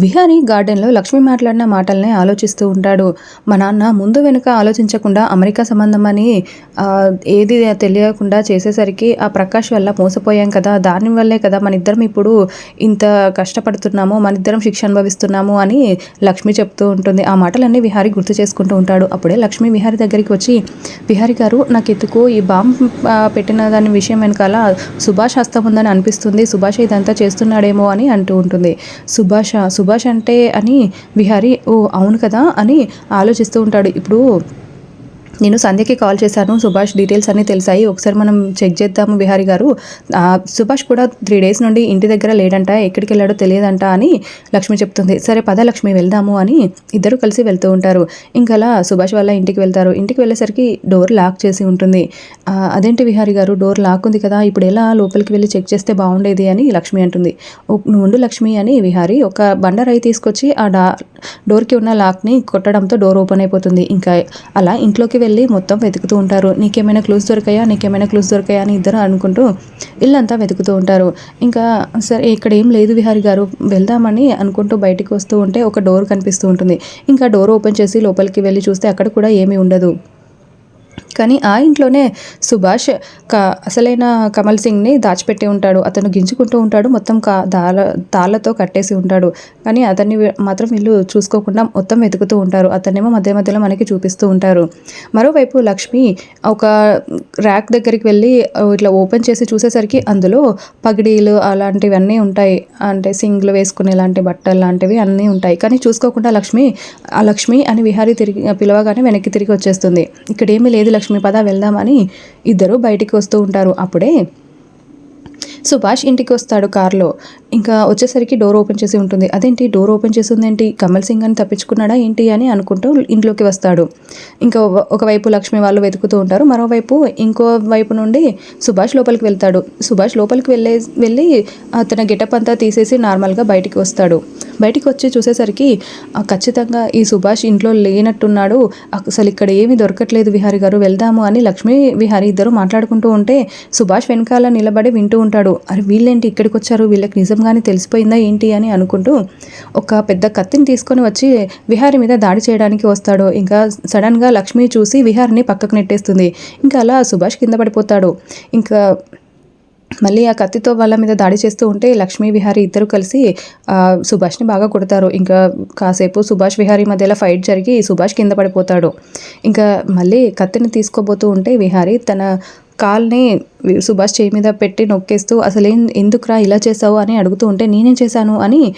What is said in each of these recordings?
విహారీ గార్డెన్లో లక్ష్మి మాట్లాడిన మాటలనే ఆలోచిస్తూ ఉంటాడు. మా నాన్న ముందు వెనుక ఆలోచించకుండా అమెరికా సంబంధం అని ఏది తెలియకుండా చేసేసరికి ఆ ప్రకాష్ వల్ల మోసపోయాం కదా దానివల్లే కదా మన ఇద్దరం ఇప్పుడు ఇంత కష్టపడుతున్నాము మన ఇద్దరం శిక్ష అనుభవిస్తున్నాము అని లక్ష్మి చెప్తూ ఉంటుంది. ఆ మాటలన్నీ విహారీ గుర్తు చేసుకుంటూ ఉంటాడు. అప్పుడే లక్ష్మి విహారీ దగ్గరికి వచ్చి విహారీ గారు నాకు ఎత్తుకు ఈ బాంబ్ పెట్టిన దాని విషయం వెనకాల సుభాష్ హస్తం ఉందని అనిపిస్తుంది. సుభాష్ ఇదంతా చేస్తున్నాడేమో అని అంటూ ఉంటుంది. సుభాష సుభాష్ అంటే అని విహారీ ఓ అవును కదా అని ఆలోచిస్తూ ఉంటాడు. ఇప్పుడు నేను సంధ్యకి కాల్ చేశాను. సుభాష్ డీటెయిల్స్ అన్నీ తెలిసాయి. ఒకసారి మనం చెక్ చేద్దాము బిహారీ గారు. సుభాష్ కూడా త్రీ డేస్ నుండి ఇంటి దగ్గర లేడంట ఎక్కడికి వెళ్ళాడో తెలియదంట అని లక్ష్మి చెప్తుంది. సరే పద లక్ష్మి వెళ్దాము అని ఇద్దరు కలిసి వెళ్తూ ఉంటారు. ఇంకా అలా సుభాష్ వాళ్ళ ఇంటికి వెళ్తారు. ఇంటికి వెళ్ళేసరికి డోర్ లాక్ చేసి ఉంటుంది. అదేంటి విహారీ గారు? డోర్ లాక్ ఉంది కదా ఇప్పుడు ఎలా లోపలికి వెళ్ళి చెక్ చేస్తే బాగుండేది అని లక్ష్మి అంటుంది. "ఓ, నువ్వు ఉండు లక్ష్మి అని విహారీ ఒక బండరాయి తీసుకొచ్చి ఆ డా డోర్కి ఉన్న లాక్ని కొట్టడంతో డోర్ ఓపెన్ అయిపోతుంది. ఇంకా అలా ఇంట్లోకి వెళ్ళి మొత్తం వెతుకుతూ ఉంటారు. నీకేమైనా క్లూస్ దొరికాయా? నీకేమైనా క్లూస్ దొరికాయా అని ఇద్దరు అనుకుంటూ ఇల్లంతా వెతుకుతూ ఉంటారు. ఇంకా సరే ఇక్కడ ఏం లేదు విహారి గారు. వెళ్దామని అనుకుంటూ బయటికి వస్తూ ఉంటే ఒక డోర్ కనిపిస్తూ ఉంటుంది. ఇంకా డోర్ ఓపెన్ చేసి లోపలికి వెళ్ళి చూస్తే అక్కడ కూడా ఏమీ ఉండదు. కానీ ఆ ఇంట్లోనే సుభాష్ క అసలైన కమల్ సింగ్ని దాచిపెట్టి ఉంటాడు. అతను గింజుకుంటూ ఉంటాడు. మొత్తం కా దాల తాళ్ళతో కట్టేసి ఉంటాడు. కానీ అతన్ని మాత్రం వీళ్ళు చూసుకోకుండా మొత్తం వెతుకుతూ ఉంటారు. అతన్నేమో మధ్య మధ్యలో మనకి చూపిస్తూ ఉంటారు. మరోవైపు లక్ష్మి ఒక ర్యాక్ దగ్గరికి వెళ్ళి ఇట్లా ఓపెన్ చేసి చూసేసరికి అందులో పగిడీలు అలాంటివన్నీ ఉంటాయి. అంటే సింగ్లు వేసుకునే లాంటి బట్టలు లాంటివి అన్నీ ఉంటాయి. కానీ చూసుకోకుండా లక్ష్మి ఆ లక్ష్మి అని విహారీ తిరిగి పిలవగానే వెనక్కి తిరిగి వచ్చేస్తుంది. ఇక్కడ ఏమీ లేదు లక్ష్మి పద వెళ్దామని ఇద్దరు బయటికి వస్తూ ఉంటారు. అప్పుడే సుభాష్ ఇంటికి వస్తాడు కార్లో. ఇంకా వచ్చేసరికి డోర్ ఓపెన్ చేసి ఉంటుంది. అదేంటి? డోర్ ఓపెన్ చేసి ఉందేంటి కమల్ సింగ్ అని తప్పించుకున్నాడా? ఏంటి అని అనుకుంటూ ఇంట్లోకి వస్తాడు. ఇంకా ఒక- ఒకవైపు లక్ష్మి వాళ్ళు వెతుకుతూ ఉంటారు. మరోవైపు ఇంకో వైపు నుండి సుభాష్ లోపలికి వెళ్తాడు. సుభాష్ లోపలికి వెళ్ళే వెళ్ళి తన గెటప్ అంతా తీసేసి నార్మల్గా బయటికి వస్తాడు. బయటికి వచ్చి చూసేసరికి ఖచ్చితంగా ఈ సుభాష్ ఇంట్లో లేనట్టున్నాడు. అసలు ఇక్కడ ఏమీ దొరకట్లేదు విహారి గారు. వెళ్దాము అని లక్ష్మి విహారి ఇద్దరు మాట్లాడుకుంటూ ఉంటే సుభాష్ వెనకాల నిలబడి వింటూ ఉంటాడు. అరే వీళ్ళేంటి ఇక్కడికి వచ్చారు? వీళ్ళకి నిజంగానే తెలిసిపోయిందా ఏంటి అని అనుకుంటూ ఒక పెద్ద కత్తిని తీసుకొని వచ్చి విహారి మీద దాడి చేయడానికి వస్తాడు. ఇంకా సడన్గా లక్ష్మి చూసి విహారిని పక్కకు నెట్టేస్తుంది. ఇంకా అలా సుభాష్ కింద పడిపోతాడు. ఇంకా మళ్ళీ ఆ కత్తితో వాళ్ళ మీద దాడి చేస్తూ ఉంటే లక్ష్మీ విహారీ ఇద్దరు కలిసి సుభాష్ని బాగా కొడతారు. ఇంకా కాసేపు సుభాష్ విహారీ మధ్యలో ఫైట్ జరిగి సుభాష్ కింద పడిపోతాడు. ఇంకా మళ్ళీ కత్తిని తీసుకోబోతూ ఉంటే విహారీ తన కాల్ని సుభాష్ చేయి మీద పెట్టి నొక్కేస్తూ అసలు ఎందుకురా ఇలా చేసావు? అని అడుగుతూ ఉంటే నేనే చేశాను? అని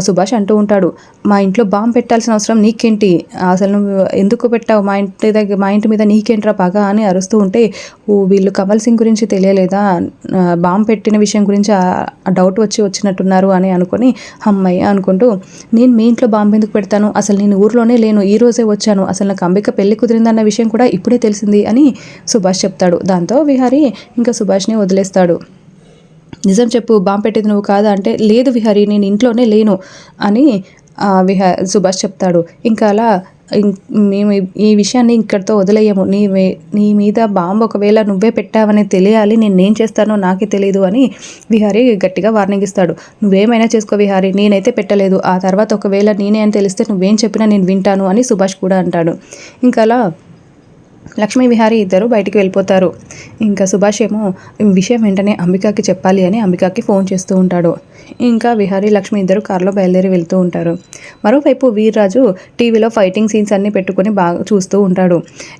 సుభాష్ అంటూ ఉంటాడు మా ఇంట్లో బాంబు పెట్టాల్సిన అవసరం నీకేంటి? అసలు నువ్వు ఎందుకు పెట్టావు? మా ఇంటి దగ్గర మా ఇంటి మీద నీకేంట్రా పగ? అని అరుస్తూ ఉంటే ఓ వీళ్ళు కమల్ సింగ్ గురించి తెలియలేదా? బాంబు పెట్టిన విషయం గురించి డౌట్ వచ్చి వచ్చినట్టున్నారు అని అనుకొని అమ్మాయి అనుకుంటూ నేను మీ ఇంట్లో బాంబు ఎందుకు పెడతాను? అసలు నేను ఊర్లోనే లేను ఈ రోజే వచ్చాను. అసలు నాకు అంబిక పెళ్ళి కుదిరిందన్న విషయం కూడా ఇప్పుడే తెలిసింది అని సుభాష్ చెప్తాడు. దాంతో విహారీ ఇంకా సుభాష్ని వదిలేస్తాడు. నిజం చెప్పు బాంబు పెట్టేది నువ్వు కాదా? అంటే లేదు విహారి నేను ఇంట్లోనే లేను అని విహ విహా సుభాష్ చెప్తాడు. ఇంకా అలా మేము ఈ- విషయాన్ని ఇక్కడితో వదిలేయము. నీ నీ మీద బాంబు ఒకవేళ నువ్వే పెట్టావని తెలియాలి నేను ఏం చేస్తానో నాకే తెలియదు అని విహారీ గట్టిగా వార్నింగ్ ఇస్తాడు. నువ్వేమైనా చేసుకో విహారీ నేనైతే పెట్టలేదు. ఆ తర్వాత ఒకవేళ నేనే అని తెలిస్తే నువ్వేం చెప్పినా నేను వింటాను అని సుభాష్ కూడా అంటాడు. ఇంకా అలా లక్ష్మీ విహారీ ఇద్దరు బయటికి వెళ్ళిపోతారు. ఇంకా సుభాష్ ఏమో విషయం వెంటనే అంబికాకి చెప్పాలి అని అంబికాకి ఫోన్ చేస్తూ ఉంటాడు. ఇంకా విహారీ లక్ష్మి ఇద్దరు కారులో బయలుదేరి వెళ్తూ ఉంటారు. మరోవైపు వీర్రాజు టీవీలో ఫైటింగ్ సీన్స్ అన్నీ పెట్టుకొని బాగా చూస్తూ ఉంటాడు.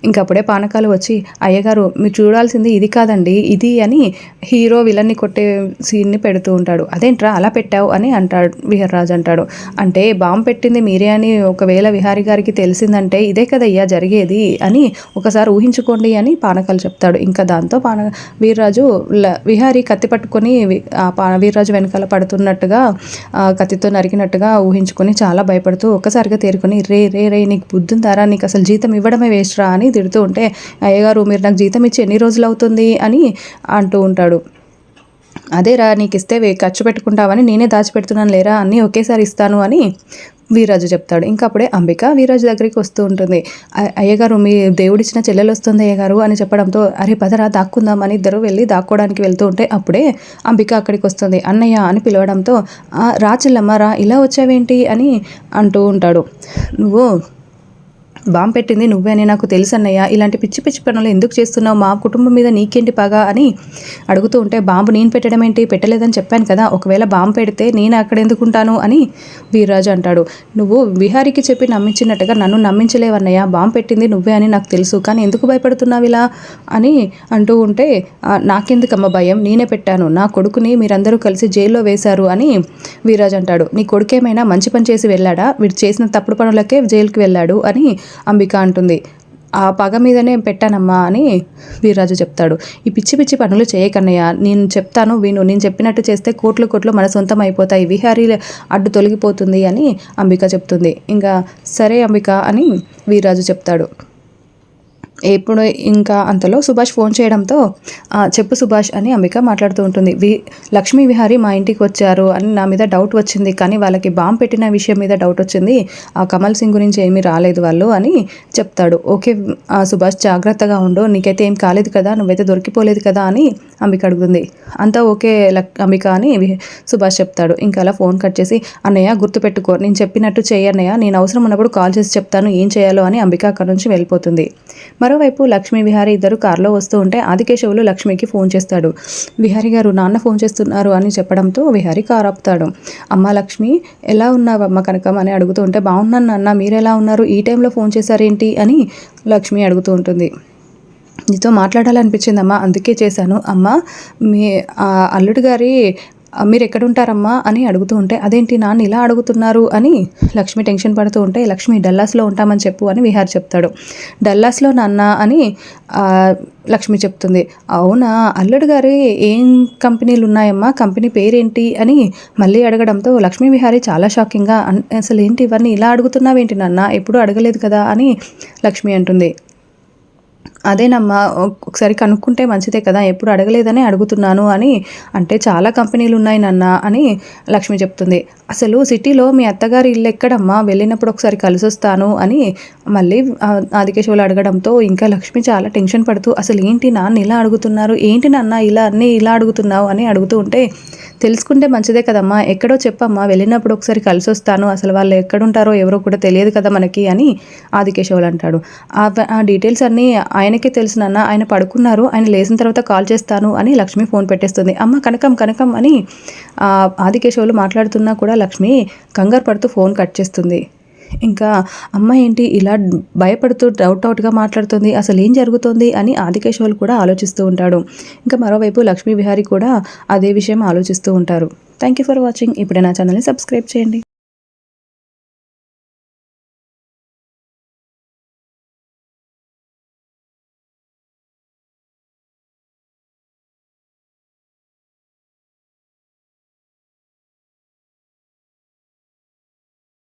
ఇంకా అప్పుడే పానకాలు వచ్చి అయ్యగారు మీరు చూడాల్సింది ఇది కాదండి ఇది అని హీరో విలన్ని కొట్టే సీన్ని పెడుతూ ఉంటాడు. అదేంట్రా అలా పెట్టావు అని అంటాడు వీర్రాజు అంటాడు. అంటే బాంబు పెట్టింది మీరే అని ఒకవేళ విహారీ గారికి తెలిసిందంటే ఇదే కదయ్యా జరిగేది అని ఒకసారి ఊహించుకోండి అని పానకాలు చెప్తాడు. ఇంకా దాంతో పాన వీర్రాజు విహారీ కత్తి పట్టుకొని ఆ పా వీర్రాజు వెనకాల పడుతూ ఆ కత్తితో నరికినట్టుగా ఊహించుకొని చాలా భయపడుతూ ఒక్కసారిగా తేరుకొని రే రే రే నీకు బుద్ధి ఉందారా నీకు అసలు జీతం ఇవ్వడమే వేస్ట్ రా అని తిడుతూ ఉంటే అయ్యగారు మీరు నాకు జీతం ఇచ్చి ఎన్ని రోజులు అవుతుంది? అని అంటూ ఉంటాడు. అదేరా నీకు ఇస్తే ఖర్చు పెట్టుకుంటావని నేనే దాచిపెడుతున్నాను లేరా అన్నీ ఒకేసారి ఇస్తాను అని వీరాజు చెప్తాడు. ఇంకా అప్పుడే అంబిక వీరాజు దగ్గరికి వస్తూ ఉంటుంది. అయ్యగారు మీ దేవుడిచ్చిన చెల్లెలు వస్తుంది అయ్యగారు అని చెప్పడంతో అరే పదరా దాక్కుందాం అని ఇద్దరు వెళ్ళి దాక్కోవడానికి వెళ్తూ ఉంటే అప్పుడే అంబిక అక్కడికి వస్తుంది. అన్నయ్య అని పిలవడంతో రా చెల్లమ్మ రా ఇలా వచ్చావేంటి అని అంటూ ఉంటాడు. నువ్వు బాంబు పెట్టింది నువ్వే అని నాకు తెలుసు అన్నయ్య. ఇలాంటి పిచ్చి పిచ్చి పనులు ఎందుకు చేస్తున్నావు? మా కుటుంబం మీద నీకేంటి పగా అని అడుగుతూ ఉంటే బాంబు నేను పెట్టడం ఏంటి? పెట్టలేదని చెప్పాను కదా. ఒకవేళ బాంబు పెడితే నేను అక్కడ ఎందుకుంటాను అని వీర్రాజు అంటాడు. నువ్వు విహారికి చెప్పి నమ్మించినట్టుగా నన్ను నమ్మించలేవన్నయ్య బాంబు పెట్టింది నువ్వే అని నాకు తెలుసు. కానీ ఎందుకు భయపడుతున్నావు ఇలా? అని అంటూ ఉంటే నాకెందుకమ్మ భయం? నేనే పెట్టాను. నా కొడుకుని మీరందరూ కలిసి జైల్లో వేశారు అని వీరాజ్ అంటాడు. నీ కొడుకేమైనా మంచి పని చేసి వెళ్ళాడా? వీడు చేసిన తప్పుడు పనులకే జైలుకి వెళ్ళాడు అని అంబిక అంటుంది. ఆ పగ మీదనే పెట్టానమ్మా అని వీర్రాజు చెప్తాడు. ఈ పిచ్చి పిచ్చి పనులు చేయకన్నయ్య నేను చెప్తాను విను. నేను చెప్పినట్టు చేస్తే కోట్లు కోట్లు మన సొంతం అయిపోతాయి. విహారీ అడ్డు తొలగిపోతుంది అని అంబిక చెప్తుంది. ఇంకా సరే అంబిక అని వీర్రాజు చెప్తాడు. ఎప్పుడు ఇంకా అంతలో సుభాష్ ఫోన్ చేయడంతో చెప్పు సుభాష్ అని అంబిక మాట్లాడుతూ ఉంటుంది. వి లక్ష్మీ విహారీ మా ఇంటికి వచ్చారు అని నా మీద డౌట్ వచ్చింది. కానీ వాళ్ళకి బాంబు పెట్టిన విషయం మీద డౌట్ వచ్చింది. ఆ కమల్ సింగ్ గురించి ఏమీ రాలేదు వాళ్ళు అని చెప్తాడు. ఓకే ఆ, సుభాష్ జాగ్రత్తగా ఉండు. నీకైతే ఏం కాలేదు కదా. నువ్వైతే దొరికిపోలేదు కదా అని అంబిక అడుగుతుంది. అంతా ఓకే లక్ అంబిక అని సుభాష్ చెప్తాడు. ఇంకా అలా ఫోన్ కట్ చేసి అన్నయ్య గుర్తుపెట్టుకో. నేను చెప్పినట్టు చేయన్నయ్య నేను అవసరం ఉన్నప్పుడు కాల్ చేసి చెప్తాను. ఏం చేయాలో అని అంబిక అక్కడ నుంచి వెళ్ళిపోతుంది. మరోవైపు లక్ష్మీ విహారి ఇద్దరు కారులో వస్తూ ఉంటే ఆదికేశవులు లక్ష్మికి ఫోన్ చేస్తాడు. విహారి గారు నాన్న ఫోన్ చేస్తున్నారు అని చెప్పడంతో విహారి కారు ఆపుతాడు. అమ్మ లక్ష్మి ఎలా ఉన్నావమ్మ కనకం? అని అడుగుతూ ఉంటే బాగున్నాను నాన్న మీరు ఎలా ఉన్నారు? ఈ టైంలో ఫోన్ చేశారేంటి? అని లక్ష్మి అడుగుతూ ఉంటుంది. నీతో మాట్లాడాలనిపించిందమ్మా అందుకే చేశాను. అమ్మ మీ అల్లుడు గారి మీరు ఎక్కడుంటారమ్మా అని అడుగుతూ ఉంటే అదేంటి నాన్న ఇలా అడుగుతున్నారు? అని లక్ష్మి టెన్షన్ పడుతూ ఉంటే లక్ష్మి డల్లాస్లో ఉంటామని చెప్పు అని విహార్ చెప్తాడు. డల్లాస్లో నాన్న అని లక్ష్మి చెప్తుంది. అవునా? అల్లుడు గారి ఏం కంపెనీలు ఉన్నాయమ్మా కంపెనీ పేరేంటి? అని మళ్ళీ అడగడంతో లక్ష్మీ విహారీ చాలా షాకింగ్గా అసలు ఏంటి ఇవన్నీ? ఇలా అడుగుతున్నావేంటి నాన్న? ఎప్పుడూ అడగలేదు కదా? అని లక్ష్మి అంటుంది. అదేనమ్మా ఒకసారి కనుక్కుంటే మంచిదే కదా ఎప్పుడు అడగలేదని అడుగుతున్నాను అని అంటే చాలా కంపెనీలు ఉన్నాయి నాన్న అని లక్ష్మి చెప్తుంది. అసలు సిటీలో మీ అత్తగారి ఇల్లు ఎక్కడమ్మా? వెళ్ళినప్పుడు ఒకసారి కలిసి వస్తాను అని మళ్ళీ ఆదికేశవులు అడగడంతో ఇంకా లక్ష్మి చాలా టెన్షన్ పడుతూ అసలు ఏంటి నాన్న ఇలా అడుగుతున్నారు? ఏంటి నాన్న ఇలా అన్నీ ఇలా అడుగుతున్నావు అని అడుగుతూ ఉంటే తెలుసుకుంటే మంచిదే కదమ్మా ఎక్కడో చెప్పమ్మా వెళ్ళినప్పుడు ఒకసారి కలిసి వస్తాను అసలు వాళ్ళు ఎక్కడుంటారో ఎవరో కూడా తెలియదు కదా మనకి అని ఆదికేశవులు అంటాడు. ఆ డీటెయిల్స్ అన్నీ ఆయన ఆయనకే తెలుసు నాన్న ఆయన పడుకున్నారు ఆయన లేచిన తర్వాత కాల్ చేస్తాను అని లక్ష్మి ఫోన్ పెట్టేస్తుంది. అమ్మ కనకం కనకం అని ఆదికేశవులు మాట్లాడుతున్నా కూడా లక్ష్మి కంగారు పడుతూ ఫోన్ కట్ చేస్తుంది. ఇంకా అమ్మ ఏంటి ఇలా భయపడుతూ డౌట్ అవుట్గా మాట్లాడుతుంది అసలు ఏం జరుగుతుంది అని ఆదికేశవులు కూడా ఆలోచిస్తూ ఉంటాడు. ఇంకా మరోవైపు లక్ష్మీ విహారీ కూడా అదే విషయం ఆలోచిస్తూ ఉంటారు. థ్యాంక్ యూ ఫర్ వాచింగ్ ఇప్పుడే నా ఛానల్ని సబ్స్క్రైబ్ చేయండి.